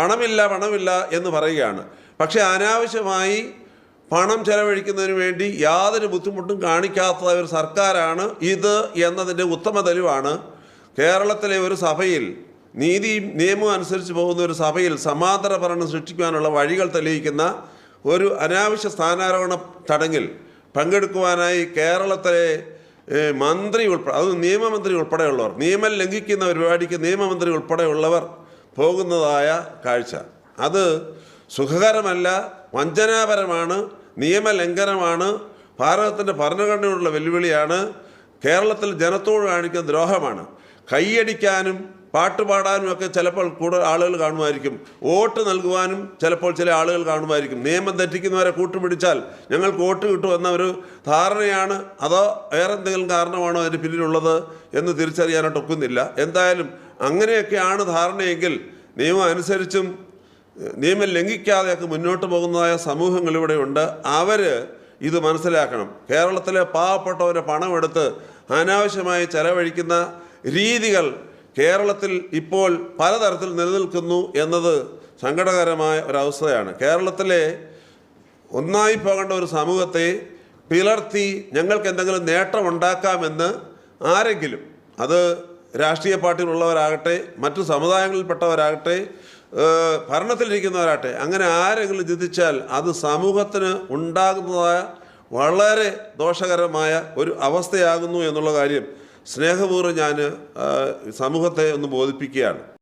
പണമില്ല പണമില്ല എന്ന് പറയുകയാണ്. പക്ഷേ അനാവശ്യമായി പണം ചെലവഴിക്കുന്നതിന് വേണ്ടി യാതൊരു ബുദ്ധിമുട്ടും കാണിക്കാത്ത ഒരു സർക്കാരാണ് ഇത് എന്നതിന്റെ ഉത്തമ തെളിവാണ്. കേരളത്തിലെ ഒരു സഭയിൽ നീതി നിയമം അനുസരിച്ച് പോകുന്ന ഒരു സഭയിൽ സമാന്തര ഭരണം സൃഷ്ടിക്കുവാനുള്ള വഴികൾ തെളിയിക്കുന്ന ഒരു അനാവശ്യ സ്ഥാനാരോഹണ ചടങ്ങിൽ പങ്കെടുക്കുവാനായി കേരളത്തിലെ മന്ത്രി ഉൾപ്പെടെ അത് നിയമമന്ത്രി ഉൾപ്പെടെയുള്ളവർ നിയമം ലംഘിക്കുന്ന പരിപാടിക്ക് നിയമമന്ത്രി ഉൾപ്പെടെയുള്ളവർ പോകുന്നതായ കാഴ്ച. അത് സുഖകരമല്ല വഞ്ചനാപരമാണ് നിയമലംഘനമാണ് ഭാരതത്തിന്റെ ഭരണഘടനയോടുള്ള വെല്ലുവിളിയാണ് കേരളത്തിൽ ജനത്തോട് കാണിക്കുന്ന ദ്രോഹമാണ്. കൈയടിക്കാനും പാട്ട് പാടാനും ഒക്കെ ചിലപ്പോൾ കൂടുതൽ ആളുകൾ കാണുമായിരിക്കും. വോട്ട് നൽകുവാനും ചിലപ്പോൾ ചില ആളുകൾ കാണുമായിരിക്കും. നിയമം തെറ്റിക്കുന്നവരെ കൂട്ടുപിടിച്ചാൽ ഞങ്ങൾക്ക് വോട്ട് കിട്ടുമെന്ന ഒരു ധാരണയാണ് അതോ വേറെ എന്തെങ്കിലും കാരണമാണോ അതിന് പിന്നിലുള്ളത് എന്ന് തിരിച്ചറിയാനായിട്ട് ഒക്കുന്നില്ല. എന്തായാലും അങ്ങനെയൊക്കെയാണ് ധാരണയെങ്കിൽ നിയമം അനുസരിച്ചും നിയമം ലംഘിക്കാതെയൊക്കെ മുന്നോട്ട് പോകുന്നതായ സമൂഹങ്ങൾ ഇവിടെ ഉണ്ട്. അവർ ഇത് മനസ്സിലാക്കണം. കേരളത്തിലെ പാവപ്പെട്ടവരെ പണമെടുത്ത് അനാവശ്യമായി ചെലവഴിക്കുന്ന രീതികൾ കേരളത്തിൽ ഇപ്പോൾ പലതരത്തിൽ നിലനിൽക്കുന്നു എന്നത് സങ്കടകരമായ ഒരവസ്ഥയാണ്. കേരളത്തിലെ ഒന്നായി പോകേണ്ട ഒരു സമൂഹത്തെ പിളർത്തി ഞങ്ങൾക്ക് എന്തെങ്കിലും നേട്ടമുണ്ടാക്കാമെന്ന് ആരെങ്കിലും അത് രാഷ്ട്രീയ പാർട്ടിയിലുള്ളവരാകട്ടെ മറ്റു സമുദായങ്ങളിൽപ്പെട്ടവരാകട്ടെ ഭരണത്തിലിരിക്കുന്നവരാകട്ടെ അങ്ങനെ ആരെങ്കിലും ചിന്തിച്ചാൽ അത് സമൂഹത്തിന് ഉണ്ടാകുന്നതായ വളരെ ദോഷകരമായ ഒരു അവസ്ഥയാകുന്നു എന്നുള്ള കാര്യം സ്നേഹപൂർവം ഞാൻ സമൂഹത്തെ ഒന്ന് ബോധിപ്പിക്കുകയാണ്.